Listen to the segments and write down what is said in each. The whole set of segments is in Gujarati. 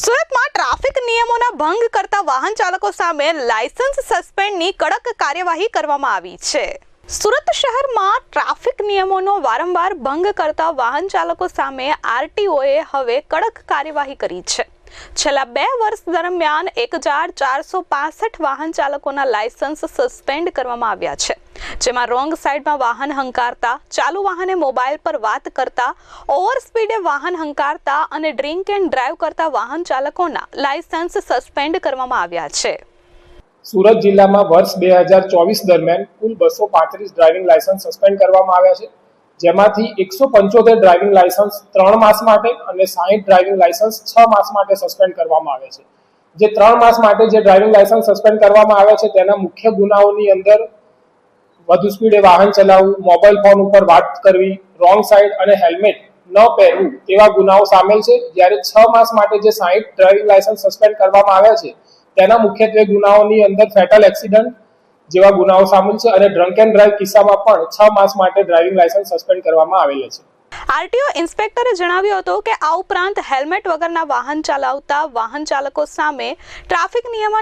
સુરતમાં ટ્રાફિક નિયમોના ભંગ કરતા વાહન ચાલકો સામે લાયસન્સ સસ્પેન્ડની કડક કાર્યવાહી કરવામાં આવી છે. સુરત શહેરમાં ટ્રાફિક નિયમોનો વારંવાર ભંગ કરતા વાહન ચાલકો સામે આરટીઓએ હવે કડક કાર્યવાહી કરી છે. છેલ્લા બે વર્ષ દરમિયાન એક હજાર ચારસો પાસઠ વાહન ચાલકોના લાયસન્સ સસ્પેન્ડ કરવામાં આવ્યા છે. જેમાં રોંગ સાઈડમાં વાહન હંકારતા, ચાલુ વાહને મોબાઈલ પર વાત કરતા, ઓવર સ્પીડે વાહન હંકારતા અને ડ્રિંક એન્ડ ડ્રાઈવ કરતા વાહન ચાલકોના લાયસન્સ સસ્પેન્ડ કરવામાં આવ્યા છે. સુરત જિલ્લામાં વર્ષ બે દરમિયાન કુલ બસો ડ્રાઇવિંગ લાયસન્સ સસ્પેન્ડ કરવામાં આવ્યા છે. જેમાંથી એકસો પંચોતેર ડ્રાઇવિંગ લાયસન્સ ત્રણ માસ માટે અને સાહીઠ ડ્રાઇવિંગ લાયસન્સ છ માસ માટે સસ્પેન્ડ કરવામાં આવે છે. જે ત્રણ માસ માટે જે ડ્રાઇવિંગ લાયસન્સ સસ્પેન્ડ કરવામાં આવે છે, તેના મુખ્ય ગુનાઓની અંદર વધુ સ્પીડે વાહન ચલાવવું મોબાઈલ ફોન ઉપર વાત કરવી રોંગ સાઈડ અને હેલ્મેટ ન પહેરવું તેવા ગુનાઓ સામેલ છે. જ્યારે છ માસ માટે જે સાહીઠ ડ્રાઇવિંગ લાયસન્સ સસ્પેન્ડ કરવામાં આવ્યા છે, તેના મુખ્યત્વે ગુનાઓની અંદર ફેટલ એક્સિડન્ટ જેવા ગુનાઓ સામેલ છે અને ડ્રંક એન્ડ ડ્રાઈવ કિસ્સામાં પણ છ માસ માટે ડ્રાઇવિંગ લાયસન્સ સસ્પેન્ડ કરવામાં આવેલ છે. આરટીઓ ઇન્સ્પેક્ટરે જણાવ્યું હતું કે આ ઉપરાંત હેલ્મેટ વગરના વાહન ચલાવતા વાહન ચાલકો સામે ટ્રાફિક નિયમો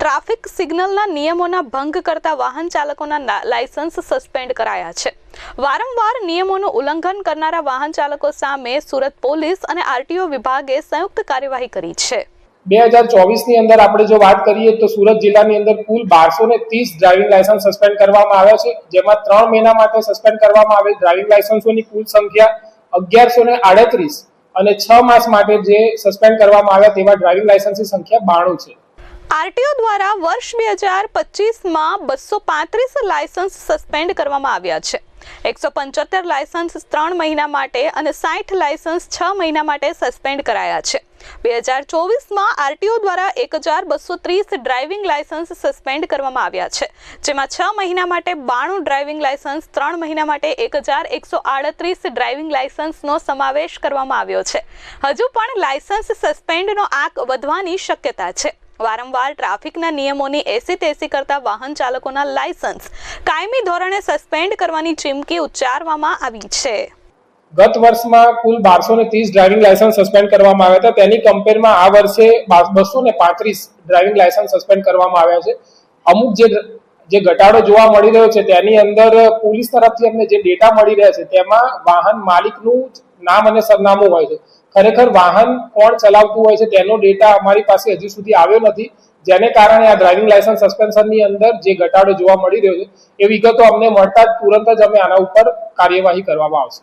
ટ્રાફિક સિગ્નલના નિયમોના ભંગ કરતા વાહન ચાલકોના લાયસન્સ સસ્પેન્ડ કરાયા છે. વારંવાર નિયમોનું ઉલ્લંઘન કરનારા વાહન ચાલકો સામે સુરત પોલીસ અને આરટીઓ વિભાગે સંયુક્ત કાર્યવાહી કરી છે. બે હજાર ચોવીસની અંદર આપણે જો વાત કરીએ તો સુરત જિલ્લાની અંદર કુલ બારસો ને ત્રીસ ડ્રાઇવિંગ લાયસન્સ સસ્પેન્ડ કરવામાં આવ્યા છે, જેમાં ત્રણ મહિના માટે સસ્પેન્ડ કરવામાં આવેલ ડ્રાઇવિંગ લાયસન્સોની કુલ સંખ્યા અગિયારસો ને આડત્રીસ અને છ માસ માટે જે સસ્પેન્ડ કરવામાં આવ્યા તેવા ડ્રાઇવિંગ લાયસન્સની સંખ્યા બાણું છે. આરટીઓ દ્વારા વર્ષ બે હજાર પચીસમાં બસો પાંત્રીસ લાયસન્સ સસ્પેન્ડ કરવામાં આવ્યા છે. એકસો પંચોતેર લાયસન્સ ત્રણ મહિના માટે અને સાઠ લાયસન્સ છ મહિના માટે સસ્પેન્ડ કરાયા છે. બે હજાર ચોવીસમાં આરટીઓ દ્વારા એક હજાર બસો ત્રીસ ડ્રાઇવિંગ લાયસન્સ સસ્પેન્ડ કરવામાં આવ્યા છે. જેમાં છ મહિના માટે બાણું ડ્રાઇવિંગ લાયસન્સ ત્રણ મહિના માટે એક હજાર એકસો આડત્રીસ ડ્રાઇવિંગ લાયસન્સનો સમાવેશ કરવામાં આવ્યો છે. હજુ પણ લાયસન્સ સસ્પેન્ડનો આંક વધવાની શક્યતા છે. વારંવાર ટ્રાફિકના નિયમોની એસી તેસી કરતા વાહન ચાલકોના લાયસન્સ કાયમી ધોરણે સસ્પેન્ડ કરવાની ચીમકી ઉચ્ચારવામાં આવી છે. ગત વર્ષમાં કુલ બારસો ને ત્રીસ ડ્રાઇવિંગ લાયસન્સ સસ્પેન્ડ કરવામાં આવ્યા હતા. તેની કમ્પેરમાં આ વર્ષે બસો ને પાંત્રીસ ડ્રાઇવિંગ લાયસન્સ સસ્પેન્ડ કરવામાં આવ્યા છે. અમુક જે જે ઘટાડો જોવા મળી રહ્યો છે, તેની અંદર પોલીસ તરફથી અમને જે ડેટા મળી રહ્યા છે, તેમાં વાહન માલિકનું નામ અને સરનામું હોય છે. ખરેખર વાહન કોણ ચલાવતું હોય છે, તેનો ડેટા અમારી પાસે હજુ સુધી આવ્યો નથી. જેને કારણે આ ડ્રાઇવિંગ લાયસન્સ સસ્પેન્શનની અંદર જે ઘટાડો જોવા મળી રહ્યો છે, એ વિગતો અમને મળતા જ તુરંત જ અમે આના ઉપર કાર્યવાહી કરવામાં આવશે.